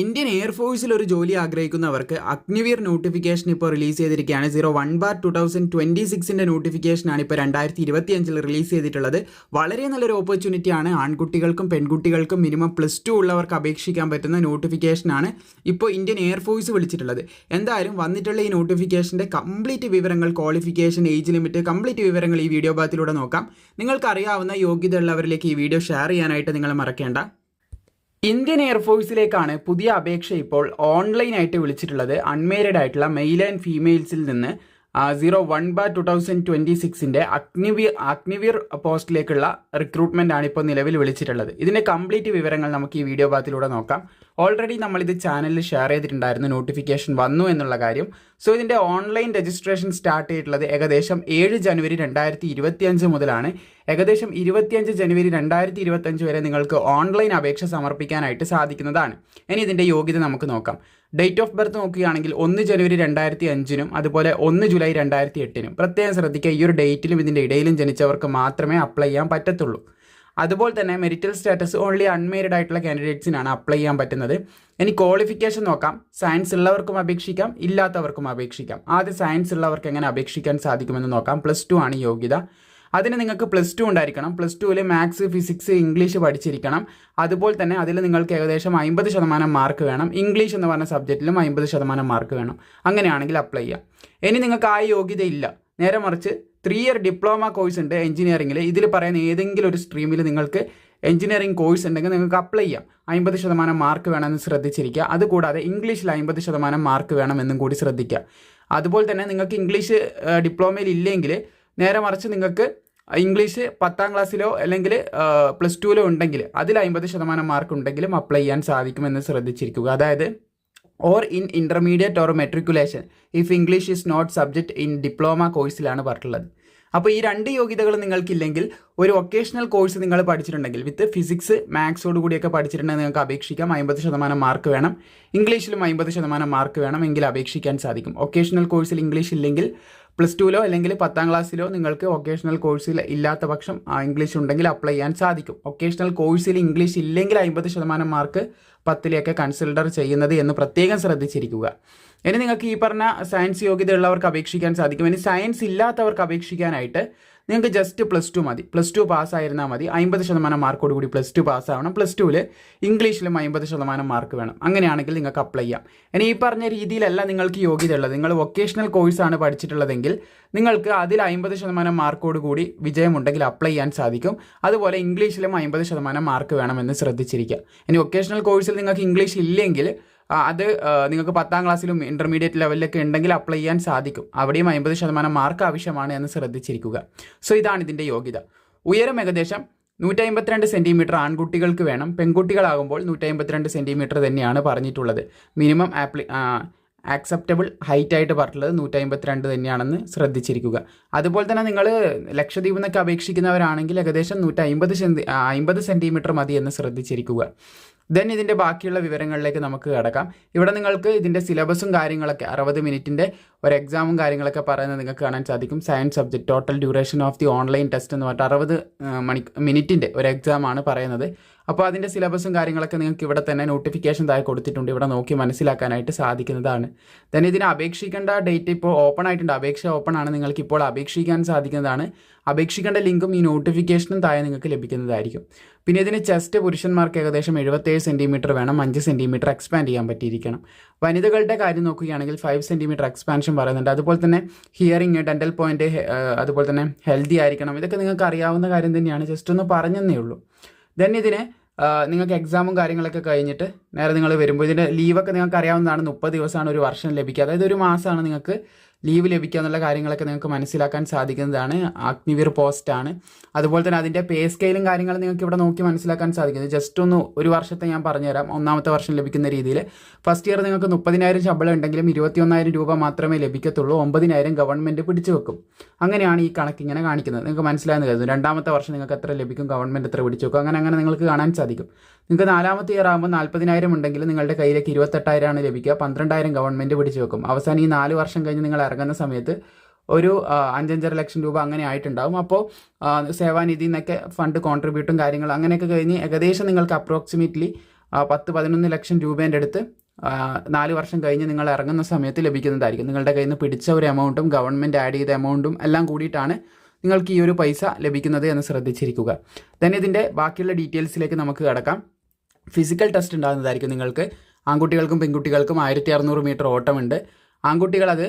Indian എയർഫോഴ്സിൽ ഒരു ജോലി ആഗ്രഹിക്കുന്നവർക്ക് അഗ്നിവീർ നോട്ടിഫിക്കേഷൻ ഇപ്പോൾ റിലീസ് ചെയ്തിരിക്കുകയാണ്. Zero one bar two thousand twenty സിക്സിന്റെ നോട്ടിഫിക്കേഷനാണ് ഇപ്പോൾ രണ്ടായിരത്തി ഇരുപത്തി അഞ്ചിൽ റിലീസ് ചെയ്തിട്ടുള്ളത്. വളരെ നല്ലൊരു ഓപ്പർച്യൂണിറ്റിയാണ് ആൺകുട്ടികൾക്കും പെൺകുട്ടികൾക്കും മിനിമം പ്ലസ് ടു ഉള്ളവർക്ക് അപേക്ഷിക്കാൻ പറ്റുന്ന നോട്ടിഫിക്കേഷനാണ് ഇപ്പോൾ ഇന്ത്യൻ എയർഫോഴ്സ് വിളിച്ചിട്ടുള്ളത്. എന്തായാലും വന്നിട്ടുള്ള ഈ നോട്ടിഫിക്കേഷന്റെ കംപ്ലീറ്റ് വിവരങ്ങൾ ക്വാളിഫിക്കേഷൻ ഏജ് ലിമിറ്റ് കംപ്ലീറ്റ് വിവരങ്ങൾ ഈ വീഡിയോ ഭാഗത്തിലൂടെ നോക്കാം. നിങ്ങൾക്ക് അറിയാവുന്ന യോഗ്യത ഉള്ളവരിലേക്ക് ഈ വീഡിയോ ഷെയർ ചെയ്യാനായിട്ട് നിങ്ങൾ മറക്കേണ്ട. ഇന്ത്യൻ എയർഫോഴ്സിലേക്കാണ് പുതിയ അപേക്ഷ ഇപ്പോൾ ഓൺലൈനായിട്ട് വിളിച്ചിട്ടുള്ളത്. അൺമേരിഡ് ആയിട്ടുള്ള മെയിൽ ആൻഡ് ഫീമെയിൽസിൽ നിന്ന് zero one bar two thousand twenty സിക്സിന്റെ Agniveer Agniveer പോസ്റ്റിലേക്കുള്ള റിക്രൂട്ട്മെന്റ് ആണ് ഇപ്പോൾ നിലവിൽ വിളിച്ചിട്ടുള്ളത്. ഇതിന്റെ കംപ്ലീറ്റ് വിവരങ്ങൾ നമുക്ക് ഈ വീഡിയോ ഭാഗത്തിലൂടെ നോക്കാം. ഓൾറെഡി നമ്മളിത് ചാനലിൽ ഷെയർ ചെയ്തിട്ടുണ്ടായിരുന്നു നോട്ടിഫിക്കേഷൻ വന്നു എന്നുള്ള കാര്യം. സോ ഇതിന്റെ ഓൺലൈൻ രജിസ്ട്രേഷൻ സ്റ്റാർട്ട് ചെയ്തിട്ടുള്ളത് ഏകദേശം ഏഴ് ജനുവരി രണ്ടായിരത്തി ഇരുപത്തിയഞ്ച് മുതലാണ്. ഏകദേശം ഇരുപത്തിയഞ്ച് ജനുവരി രണ്ടായിരത്തി ഇരുപത്തഞ്ച് വരെ നിങ്ങൾക്ക് ഓൺലൈൻ അപേക്ഷ സമർപ്പിക്കാനായിട്ട് സാധിക്കുന്നതാണ്. ഇനി ഇതിന്റെ യോഗ്യത നമുക്ക് നോക്കാം. ഡേറ്റ് ഓഫ് ബർത്ത് നോക്കുകയാണെങ്കിൽ ഒന്ന് ജനുവരി രണ്ടായിരത്തി അഞ്ചിനും അതുപോലെ ഒന്ന് ജൂലൈ രണ്ടായിരത്തി എട്ടിനും പ്രത്യേകം ശ്രദ്ധിക്കുക ഈ ഒരു ഡേറ്റിലും ഇതിന്റെ ഇടയിലും ജനിച്ചവർക്ക് മാത്രമേ അപ്ലൈ ചെയ്യാൻ പറ്റത്തുള്ളൂ. അതുപോലെ തന്നെ മെരിറ്റൽ സ്റ്റാറ്റസ് ഓൺലി അൺമേരിഡ് ആയിട്ടുള്ള കാൻഡിഡേറ്റ്സിനാണ് അപ്ലൈ ചെയ്യാൻ പറ്റുന്നത്. ഇനി ക്വാളിഫിക്കേഷൻ നോക്കാം. സയൻസ് ഉള്ളവർക്കും അപേക്ഷിക്കാം ഇല്ലാത്തവർക്കും അപേക്ഷിക്കാം. ആദ്യം സയൻസ് ഉള്ളവർക്ക് എങ്ങനെ അപേക്ഷിക്കാൻ സാധിക്കുമെന്ന് നോക്കാം. പ്ലസ് ടു ആണ് യോഗ്യത. അതിന് നിങ്ങൾക്ക് പ്ലസ് ടു ഉണ്ടായിരിക്കണം. പ്ലസ് ടുവിൽ മാത്സ് ഫിസിക്സ് ഇംഗ്ലീഷ് പഠിച്ചിരിക്കണം. അതുപോലെ തന്നെ അതിൽ നിങ്ങൾക്ക് ഏകദേശം അമ്പത് ശതമാനം മാർക്ക് വേണം. ഇംഗ്ലീഷ് എന്ന് പറഞ്ഞ സബ്ജക്റ്റിലും അമ്പത് ശതമാനം മാർക്ക് വേണം. അങ്ങനെയാണെങ്കിൽ അപ്ലൈ ചെയ്യാം. ഇനി നിങ്ങൾക്ക് ആ യോഗ്യതയില്ല. നേരെ മറിച്ച് ത്രീ ഇയർ ഡിപ്ലോമ കോഴ്സ് ഉണ്ട് എഞ്ചിനീയറിംഗിൽ ഇതിൽ പറയുന്ന ഏതെങ്കിലും ഒരു സ്ട്രീമിൽ നിങ്ങൾക്ക് എഞ്ചിനീയറിംഗ് കോഴ്സ് ഉണ്ടെങ്കിൽ നിങ്ങൾക്ക് അപ്ലൈ ചെയ്യാം. അമ്പത് ശതമാനം മാർക്ക് വേണമെന്ന് ശ്രദ്ധിച്ചിരിക്കുക. അതുകൂടാതെ ഇംഗ്ലീഷിൽ അമ്പത് ശതമാനം മാർക്ക് വേണമെന്നും കൂടി ശ്രദ്ധിക്കുക. അതുപോലെ തന്നെ നിങ്ങൾക്ക് ഇംഗ്ലീഷ് ഡിപ്ലോമയിൽ ഇല്ലെങ്കിൽ നേരെ മറിച്ച് നിങ്ങൾക്ക് ഇംഗ്ലീഷ് പത്താം ക്ലാസ്സിലോ അല്ലെങ്കിൽ പ്ലസ് ടുവിലോ ഉണ്ടെങ്കിൽ അതിൽ അമ്പത് ശതമാനം മാർക്ക് ഉണ്ടെങ്കിലും അപ്ലൈ ചെയ്യാൻ സാധിക്കുമെന്ന് ശ്രദ്ധിച്ചിരിക്കുക. അതായത് or in intermediate or matriculation if English is not subject in diploma കോഴ്സിലാണ് പറഞ്ഞിട്ടുള്ളത്. അപ്പോൾ ഈ രണ്ട് യോഗ്യതകൾ നിങ്ങൾക്കില്ലെങ്കിൽ ഒരു വൊക്കേഷണൽ കോഴ്സ് നിങ്ങൾ പഠിച്ചിട്ടുണ്ടെങ്കിൽ വിത്ത് ഫിസിക്സ് മാത്സോട് കൂടിയൊക്കെ പഠിച്ചിട്ടുണ്ടെങ്കിൽ നിങ്ങൾക്ക് അപേക്ഷിക്കാം അമ്പത് ശതമാനം മാർക്ക് വേണം. ഇംഗ്ലീഷിലും അമ്പത് ശതമാനം മാർക്ക് വേണം എങ്കിൽ അപേക്ഷിക്കാൻ സാധിക്കും. വൊക്കേഷണൽ കോഴ്സിൽ ഇംഗ്ലീഷ് ഇല്ലെങ്കിൽ പ്ലസ് ടുവിലോ അല്ലെങ്കിൽ പത്താം ക്ലാസ്സിലോ നിങ്ങൾക്ക് വൊക്കേഷണൽ കോഴ്സിൽ ഇല്ലാത്ത പക്ഷം ഇംഗ്ലീഷ് ഉണ്ടെങ്കിൽ അപ്ലൈ ചെയ്യാൻ സാധിക്കും. വൊക്കേഷണൽ കോഴ്സിൽ ഇംഗ്ലീഷ് ഇല്ലെങ്കിൽ അമ്പത് ശതമാനം മാർക്ക് പത്തിലേക്ക് കൺസിഡർ ചെയ്യുന്നത് എന്ന് പ്രത്യേകം ശ്രദ്ധിച്ചിരിക്കുക. ഇനി നിങ്ങൾക്ക് ഈ പറഞ്ഞ സയൻസ് യോഗ്യത ഉള്ളവർക്ക് അപേക്ഷിക്കാൻ സാധിക്കും. ഇനി സയൻസ് ഇല്ലാത്തവർക്ക് അപേക്ഷിക്കാനായിട്ട് നിങ്ങൾക്ക് ജസ്റ്റ് പ്ലസ് ടു മതി. പ്ലസ് ടു പാസ്സായിരുന്നാൽ മതി. അമ്പത് ശതമാനം മാർക്കോട് കൂടി പ്ലസ് ടു പാസ്സാവണം പ്ലസ് ടുവിൽ ഇംഗ്ലീഷിലും അമ്പത് ശതമാനം മാർക്ക് വേണം. അങ്ങനെയാണെങ്കിൽ നിങ്ങൾക്ക് അപ്ലൈ ചെയ്യാം. ഇനി ഈ പറഞ്ഞ രീതിയിലല്ല നിങ്ങൾക്ക് യോഗ്യത ഉള്ളത് നിങ്ങൾ വൊക്കേഷണൽ കോഴ്സാണ് പഠിച്ചിട്ടുള്ളതെങ്കിൽ നിങ്ങൾക്ക് അതിൽ അമ്പത് ശതമാനം മാർക്കോട് കൂടി വിജയമുണ്ടെങ്കിൽ അപ്ലൈ ചെയ്യാൻ സാധിക്കും. അതുപോലെ ഇംഗ്ലീഷിലും അമ്പത് ശതമാനം മാർക്ക് വേണമെന്ന് ശ്രദ്ധിച്ചിരിക്കുക. ഇനി വൊക്കേഷണൽ കോഴ്സിൽ നിങ്ങൾക്ക് ഇംഗ്ലീഷ് ഇല്ലെങ്കിൽ അത് നിങ്ങൾക്ക് പത്താം ക്ലാസ്സിലും ഇന്റർമീഡിയറ്റ് ലെവലിലൊക്കെ ഉണ്ടെങ്കിൽ അപ്ലൈ ചെയ്യാൻ സാധിക്കും. അവിടെയും അമ്പത് ശതമാനം മാർക്ക് ആവശ്യമാണ് എന്ന് ശ്രദ്ധിച്ചിരിക്കുക. സോ ഇതാണ് ഇതിന്റെ യോഗ്യത. ഉയരം ഏകദേശം നൂറ്റി അമ്പത്തിരണ്ട് സെന്റിമീറ്റർ ആൺകുട്ടികൾക്ക് വേണം. പെൺകുട്ടികളാകുമ്പോൾ നൂറ്റി അമ്പത്തിരണ്ട് സെന്റിമീറ്റർ തന്നെയാണ് പറഞ്ഞിട്ടുള്ളത്. മിനിമം ആപ്ലി ആക്സെപ്റ്റബിൾ ഹൈറ്റ് ആയിട്ട് പറഞ്ഞിട്ടുള്ളത് നൂറ്റി അമ്പത്തിരണ്ട് തന്നെയാണെന്ന് ശ്രദ്ധിച്ചിരിക്കുക. അതുപോലെ തന്നെ നിങ്ങൾ ലക്ഷദ്വീപിൽ നിന്നൊക്കെ അപേക്ഷിക്കുന്നവരാണെങ്കിൽ ഏകദേശം നൂറ്റി അമ്പത് സെന്റി അമ്പത് സെന്റിമീറ്റർ മതി എന്ന് ശ്രദ്ധിച്ചിരിക്കുക. ദെൻ ഇതിന്റെ ബാക്കിയുള്ള വിവരങ്ങളിലേക്ക് നമുക്ക് കിടക്കാം. ഇവിടെ നിങ്ങൾക്ക് ഇതിന്റെ സിലബസും കാര്യങ്ങളൊക്കെ അറുപത് മിനിറ്റിന്റെ ഒരു എക്സാമും കാര്യങ്ങളൊക്കെ പറയുന്നത് നിങ്ങൾക്ക് കാണാൻ സാധിക്കും. Science subject total duration of the online test എന്ന് പറഞ്ഞിട്ട് അറുപത് മണി മിനിറ്റിന്റെ ഒരു എക്സാമാണ് പറയുന്നത്. അപ്പോൾ അതിന്റെ സിലബസും കാര്യങ്ങളൊക്കെ നിങ്ങൾക്ക് ഇവിടെ തന്നെ നോട്ടിഫിക്കേഷൻ താഴെ കൊടുത്തിട്ടുണ്ട്. ഇവിടെ നോക്കി മനസ്സിലാക്കാനായിട്ട് സാധിക്കുന്നതാണ്. ദെൻ ഇതിന് അപേക്ഷിക്കേണ്ട ഡേറ്റ് ഇപ്പോൾ ഓപ്പൺ ആയിട്ടുണ്ട്. അപേക്ഷ ഓപ്പൺ ആണ്. നിങ്ങൾക്ക് ഇപ്പോൾ അപേക്ഷിക്കാൻ സാധിക്കുന്നതാണ്. അപേക്ഷിക്കേണ്ട ലിങ്കും ഈ നോട്ടിഫിക്കേഷനും താഴെ നിങ്ങൾക്ക് ലഭിക്കുന്നതായിരിക്കും. പിന്നെ ഇതിന് ചെസ്റ്റ് പുരുഷന്മാർക്ക് ഏകദേശം എഴുപത്തേഴ് സെന്റിമീറ്റർ വേണം. അഞ്ച് സെന്റിമീറ്റർ എക്സ്പാൻഡ് ചെയ്യാൻ പറ്റിയിരിക്കണം. വനിതകളുടെ കാര്യം നോക്കുകയാണെങ്കിൽ ഫൈവ് സെന്റിമീറ്റർ എക്സ്പാൻഷൻ പറയുന്നുണ്ട്. അതുപോലെ തന്നെ ഹിയറിങ് ഡെന്റൽ പോയിന്റ് അതുപോലെ തന്നെ ഹെൽത്തി ആയിരിക്കണം. ഇതൊക്കെ നിങ്ങൾക്ക് അറിയാവുന്ന കാര്യം തന്നെയാണ്. ജസ്റ്റ് ഒന്ന് പറഞ്ഞതേ ഉള്ളൂ. ദെൻ ഇതിന് നിങ്ങൾക്ക് എക്സാമും കാര്യങ്ങളൊക്കെ കഴിഞ്ഞിട്ട് നേരെ നിങ്ങൾ വരുമ്പോൾ ഇതിന്റെ ലീവൊക്കെ നിങ്ങൾക്ക് അറിയാവുന്നതാണ്. മുപ്പത് ദിവസമാണ് ഒരു വർഷം ലഭിക്കുക. അതായത് ഒരു മാസമാണ് നിങ്ങൾക്ക് ലീവ് ലഭിക്കുക എന്നുള്ള കാര്യങ്ങളൊക്കെ നിങ്ങൾക്ക് മനസ്സിലാക്കാൻ സാധിക്കുന്നതാണ്. അഗ്നിവീർ പോസ്റ്റ് ആണ്. അതുപോലെ തന്നെ അതിന്റെ പേ സ്കെയിലും കാര്യങ്ങളും നിങ്ങൾക്ക് ഇവിടെ നോക്കി മനസ്സിലാക്കാൻ സാധിക്കുന്നത് ജസ്റ്റ് ഒന്ന് ഒരു വർഷത്തെ ഞാൻ പറഞ്ഞുതരാം. ഒന്നാമത്തെ വർഷം ലഭിക്കുന്ന രീതിയിൽ. ഫസ്റ്റ് ഇയർ നിങ്ങൾക്ക് മുപ്പതിനായിരം ശമ്പളം ഉണ്ടെങ്കിലും ഇരുപത്തിയൊന്നായിരം രൂപ മാത്രമേ ലഭിക്കത്തുള്ളൂ. ഒമ്പതിനായിരം ഗവൺമെന്റ് പിടിച്ചു വെക്കും. അങ്ങനെയാണ് ഈ കണക്ക് ഇങ്ങനെ കാണിക്കുന്നത്. നിങ്ങൾക്ക് മനസ്സിലായെന്ന് കരുതുന്നു. രണ്ടാമത്തെ വർഷം നിങ്ങൾക്ക് എത്ര ലഭിക്കും? ഗവൺമെന്റ് എത്ര പിടിച്ചു വെക്കും? അങ്ങനെ അങ്ങനെ നിങ്ങൾക്ക് കാണാൻ സാധിക്കും. നിങ്ങൾക്ക് നാലാമത്തെ ഇയർ ആകുമ്പോൾ നാൽപ്പതിനായിരം ഉണ്ടെങ്കിൽ നിങ്ങളുടെ കയ്യിലേക്ക് ഇരുപത്തെട്ടായിരമാണ് ലഭിക്കുക. പന്ത്രണ്ടായിരം ഗവൺമെന്റ് പിടിച്ചു വെക്കും. അവസാനം ഈ നാല് വർഷം കഴിഞ്ഞ് നിങ്ങൾ ഇറങ്ങുന്ന സമയത്ത് ഒരു അഞ്ചഞ്ചര ലക്ഷം രൂപ അങ്ങനെ ആയിട്ടുണ്ടാവും. അപ്പോൾ സേവാനിധി എന്നൊക്കെ ഫണ്ട് കോൺട്രിബ്യൂട്ടും കാര്യങ്ങളും അങ്ങനെയൊക്കെ കഴിഞ്ഞ് ഏകദേശം നിങ്ങൾക്ക് അപ്രോക്സിമേറ്റ്ലി പത്ത് പതിനൊന്ന് ലക്ഷം രൂപേന്റെ അടുത്ത് നാല് വർഷം കഴിഞ്ഞ് നിങ്ങൾ ഇറങ്ങുന്ന സമയത്ത് ലഭിക്കുന്നതായിരിക്കും. നിങ്ങളുടെ കയ്യിൽ നിന്ന് പിടിച്ച ഒരു എമൗണ്ടും ഗവൺമെന്റ് ആഡ് ചെയ്ത എമൗണ്ടും എല്ലാം കൂടിയിട്ടാണ് നിങ്ങൾക്ക് ഈ ഒരു പൈസ ലഭിക്കുന്നത് എന്ന് ശ്രദ്ധിച്ചിരിക്കുക. തന്നെ ഇതിന്റെ ബാക്കിയുള്ള ഡീറ്റെയിൽസിലേക്ക് നമുക്ക് കിടക്കാം. ഫിസിക്കൽ ടെസ്റ്റ് ഉണ്ടാകുന്നതായിരിക്കും നിങ്ങൾക്ക്. ആൺകുട്ടികൾക്കും പെൺകുട്ടികൾക്കും ആയിരത്തി അറുന്നൂറ് മീറ്റർ ഓട്ടമുണ്ട്. ആൺകുട്ടികൾ അത്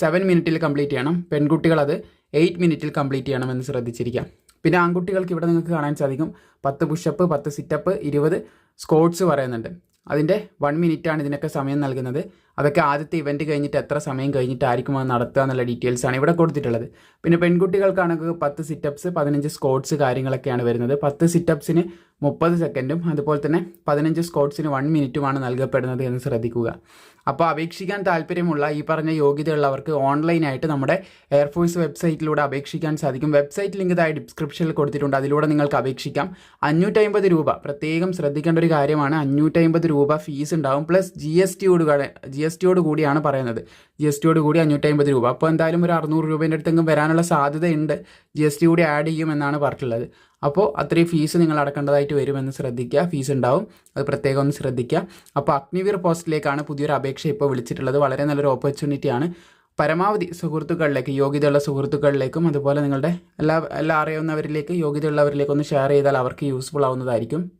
സെവൻ മിനിറ്റിൽ കംപ്ലീറ്റ് ചെയ്യണം. പെൺകുട്ടികൾ അത് എയ്റ്റ് മിനിറ്റിൽ കംപ്ലീറ്റ് ചെയ്യണമെന്ന് ശ്രദ്ധിച്ചിരിക്കാം. പിന്നെ ആൺകുട്ടികൾക്ക് ഇവിടെ നിങ്ങൾക്ക് കാണാൻ സാധിക്കും. പത്ത് പുഷപ്പ് പത്ത് സിറ്റപ്പ് ഇരുപത് സ്കോട്ട്സ് പറയുന്നുണ്ട്. അതിന്റെ വൺ മിനിറ്റാണ് ഇതിനൊക്കെ സമയം നൽകുന്നത്. അതൊക്കെ ആദ്യത്തെ ഇവന്റ് കഴിഞ്ഞിട്ട് എത്ര സമയം കഴിഞ്ഞിട്ടായിരിക്കും അത് നടത്തുക എന്നുള്ള ഡീറ്റെയിൽസ് ആണ് ഇവിടെ കൊടുത്തിട്ടുള്ളത്. പിന്നെ പെൺകുട്ടികൾക്കാണെങ്കിൽ പത്ത് സിറ്റപ്സ് പതിനഞ്ച് സ്കോട്ട്സ് കാര്യങ്ങളൊക്കെയാണ് വരുന്നത്. പത്ത് സിറ്റപ്സിന് മുപ്പത് സെക്കൻഡും അതുപോലെ തന്നെ പതിനഞ്ച് സ്കോട്ട്സിന് വൺ മിനിറ്റുമാണ് നൽകപ്പെടുന്നത് എന്ന് ശ്രദ്ധിക്കുക. അപ്പോൾ അപേക്ഷിക്കാൻ താല്പര്യമുള്ള ഈ പറഞ്ഞ യോഗ്യതയുള്ളവർക്ക് ഓൺലൈനായിട്ട് നമ്മുടെ എയർഫോഴ്സ് വെബ്സൈറ്റിലൂടെ അപേക്ഷിക്കാൻ സാധിക്കും. വെബ്സൈറ്റ് ലിങ്ക് ഇതായി ഡിസ്ക്രിപ്ഷനിൽ കൊടുത്തിട്ടുണ്ട്. അതിലൂടെ നിങ്ങൾക്ക് അപേക്ഷിക്കാം. അഞ്ഞൂറ്റമ്പത് രൂപ. പ്രത്യേകം ശ്രദ്ധിക്കേണ്ട ഒരു കാര്യമാണ്. അഞ്ഞൂറ്റമ്പത് രൂപ ഫീസ് ഉണ്ടാവും. പ്ലസ് ജി എസ് ടിയോട് ജി എസ് ടിയോട് കൂടിയാണ് പറയുന്നത്. ജി എസ് ടിയോട് കൂടി അഞ്ഞൂറ്റമ്പത് രൂപ. അപ്പോൾ എന്തായാലും ഒരു അറുന്നൂറ് രൂപേന്റെ അടുത്തെങ്കിലും വരാനുള്ള സാധ്യതയുണ്ട്. ജി എസ് ടി കൂടി ആഡ് ചെയ്യുമെന്നാണ് പറഞ്ഞിട്ടുള്ളത്. അപ്പോൾ അത്രയും ഫീസ് നിങ്ങൾ അടക്കേണ്ടതായിട്ട് വരുമെന്ന് ശ്രദ്ധിക്കുക. ഫീസ് ഉണ്ടാവും. അത് പ്രത്യേകം ഒന്ന് ശ്രദ്ധിക്കുക. അപ്പോൾ അഗ്നിവീർ പോസ്റ്റിലേക്കാണ് പുതിയൊരു അപേക്ഷ ഇപ്പോൾ വിളിച്ചിട്ടുള്ളത്. വളരെ നല്ലൊരു ഓപ്പർച്യൂണിറ്റിയാണ് പരമാവധി സുഹൃത്തുക്കളിലേക്ക് യോഗ്യതയുള്ള സുഹൃത്തുക്കളിലേക്കും അതുപോലെ നിങ്ങളുടെ എല്ലാ എല്ലാ അറിയാവുന്നവരിലേക്ക് യോഗ്യതയുള്ളവരിലേക്കൊന്ന് ഷെയർ ചെയ്താൽ അവർക്ക് യൂസ്ഫുൾ ആവുന്നതായിരിക്കും.